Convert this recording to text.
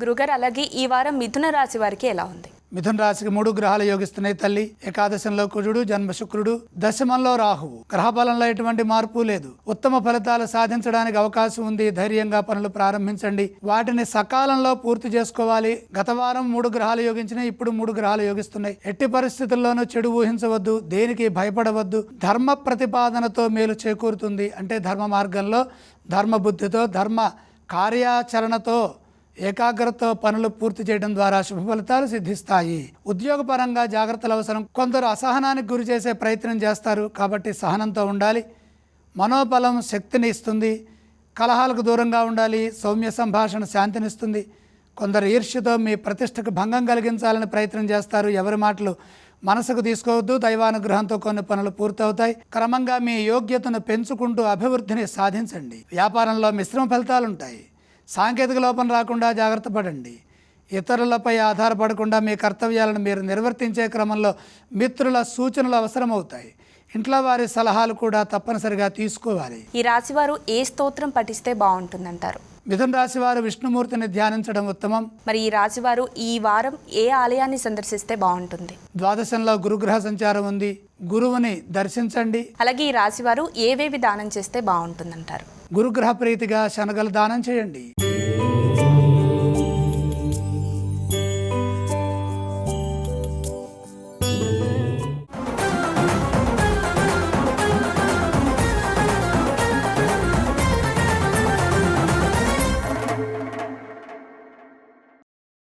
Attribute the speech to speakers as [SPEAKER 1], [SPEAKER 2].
[SPEAKER 1] గురుగారు అలాగే ఈ వారం మిథున రాశి వారికి ఎలా ఉంది?
[SPEAKER 2] మిథున రాశికి మూడు గ్రహాలు యోగిస్తున్నాయి తల్లి. ఏకాదశంలో కుజుడు జన్మ శుక్రుడు దశమంలో రాహువు. గ్రహబలంలో ఎటువంటి మార్పు లేదు. ఉత్తమ ఫలితాలు సాధించడానికి అవకాశం ఉంది. ధైర్యంగా పనులు ప్రారంభించండి. వాటిని సకాలంలో పూర్తి చేసుకోవాలి. గత వారం మూడు గ్రహాలు యోగించినాయి. ఇప్పుడు మూడు గ్రహాలు యోగిస్తున్నాయి. ఎట్టి పరిస్థితుల్లోనూ చెడు ఊహించవద్దు. దేనికి భయపడవద్దు. ధర్మ ప్రతిపాదనతో మేలు చేకూరుతుంది. అంటే ధర్మ మార్గంలో ధర్మబుద్ధితో ధర్మ కార్యాచరణతో ఏకాగ్రతతో పనులు పూర్తి చేయడం ద్వారా శుభ ఫలితాలు సిద్ధిస్తాయి. ఉద్యోగపరంగా జాగ్రత్తలు అవసరం. కొందరు అసహనానికి గురి చేసే ప్రయత్నం చేస్తారు. కాబట్టి సహనంతో ఉండాలి. మనోబలం శక్తిని ఇస్తుంది. కలహాలకు దూరంగా ఉండాలి. సౌమ్య సంభాషణ శాంతినిస్తుంది. కొందరు ఈర్ష్యతో మీ ప్రతిష్టకు భంగం కలిగించాలని ప్రయత్నం చేస్తారు. ఎవరి మాటలు మనసుకు తీసుకోవద్దు. దైవానుగ్రహంతో కొన్ని పనులు పూర్తవుతాయి. క్రమంగా మీ యోగ్యతను పెంచుకుంటూ అభివృద్ధిని సాధించండి. వ్యాపారంలో మిశ్రమ ఫలితాలు ఉంటాయి సాంకేతిక లోపం రాకుండా జాగ్రత్త పడండి. ఇతరులపై ఆధారపడకుండా మీ కర్తవ్యాలను మీరు నిర్వర్తించే క్రమంలో మిత్రుల సూచనలు అవసరమవుతాయి. ఇంట్లో వారి సలహాలు కూడా తప్పనిసరిగా తీసుకోవాలి.
[SPEAKER 1] ఈ రాశి వారు ఏ స్తోత్రం పఠిస్తే బాగుంటుందంటారు?
[SPEAKER 2] మిథున రాశి వారు విష్ణుమూర్తిని ధ్యానించడం ఉత్తమం.
[SPEAKER 1] మరి ఈ రాశి వారు ఈ వారం ఏ ఆలయాన్ని సందర్శిస్తే బాగుంటుంది?
[SPEAKER 2] ద్వాదశంలో గురుగ్రహ సంచారం ఉంది. గురువుని దర్శించండి.
[SPEAKER 1] అలాగే ఈ రాశి వారు ఏవేవి దానం చేస్తే బాగుంటుందంటారు?
[SPEAKER 2] గురుగ్రహ ప్రీతిగా శనగలు దానం చేయండి.